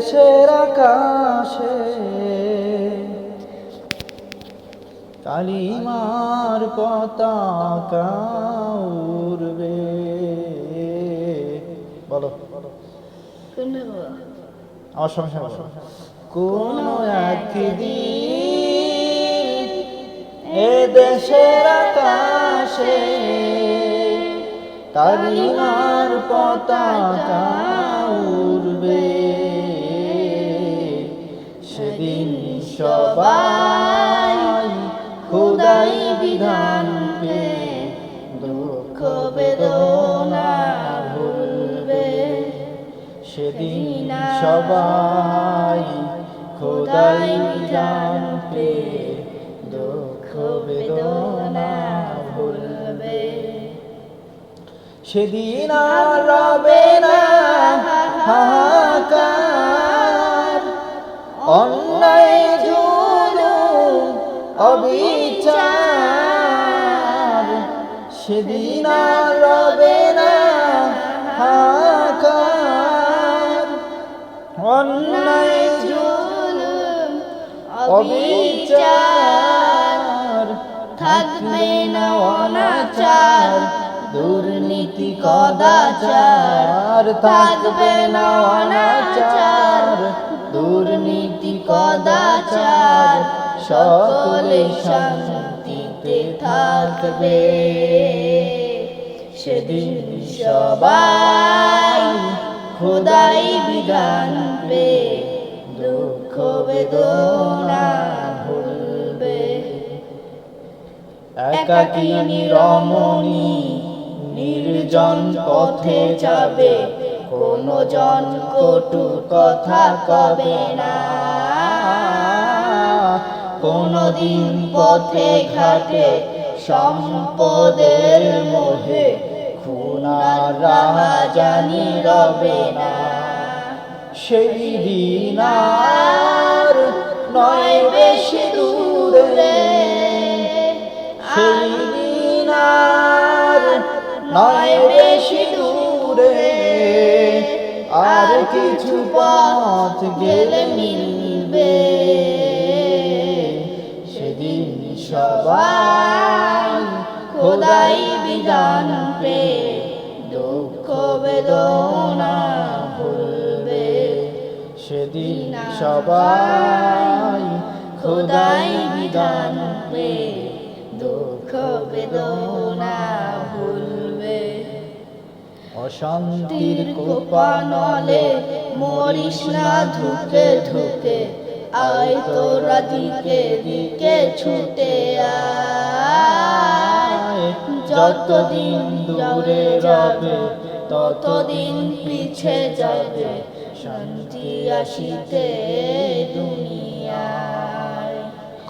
দেশের আকাশে কালিমার পতাকা উড়বে বলো? আমার সঙ্গে বলো। একদিন এ দেশের আকাশে কালিমার পতাকা উড়বে সবাই খুদাই বিধান পে, দুঃখ বেদনা ভুলবে। সেদিন সবাই খোদাই বিধান পে, দুঃখ বেদনা ভুলবে। সেদিন আর রবে না হাহাকার, অন্যায় অবিচার। সেদিন রবে না অন্যায় অবিচার। থাকবে না অনাচার, দুর্নীতি, কদাচার। থাকবে না অনাচার, দুর্নীতি, কদাচার। সকলে শান্তিতে থাকবে। সেদিন সবাই খোদাই বিধান পে, দুঃখ বেদনা ভুলবে। একাকিনী রমণী নির্জন পথে যাবে, কোনো জন কটু কথা কবে না। কোনো দিন পথে ঘাটে সম্পদের মোহে, খুনার জানি রবে না। সেই দিন আর নয় বেশি দূরে, সেই দিন আর নয় বেশি দূরে, আর কিছু পথ গেলে মিলবে। সবাই খোদাই বিধান পে, দুঃখ বেদনা ভুলবে। সেদিন সবাই খোদাই বিধান পে, দুঃখ বেদনা ভুলবে। অশান্তির কোপানলে মরিস না ধুকে ধুকে আয় তোরা দিকে দিকে ছুটে আয়। যতদিন দূরে যাবে ততদিন পিছে যাবে শান্তি আসিতে দুনিয়ায়।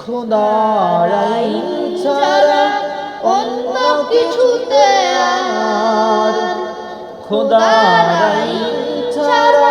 খোদার আইন ছাড়া অন্য কিছুতে আর খোদার আইন ছাড়া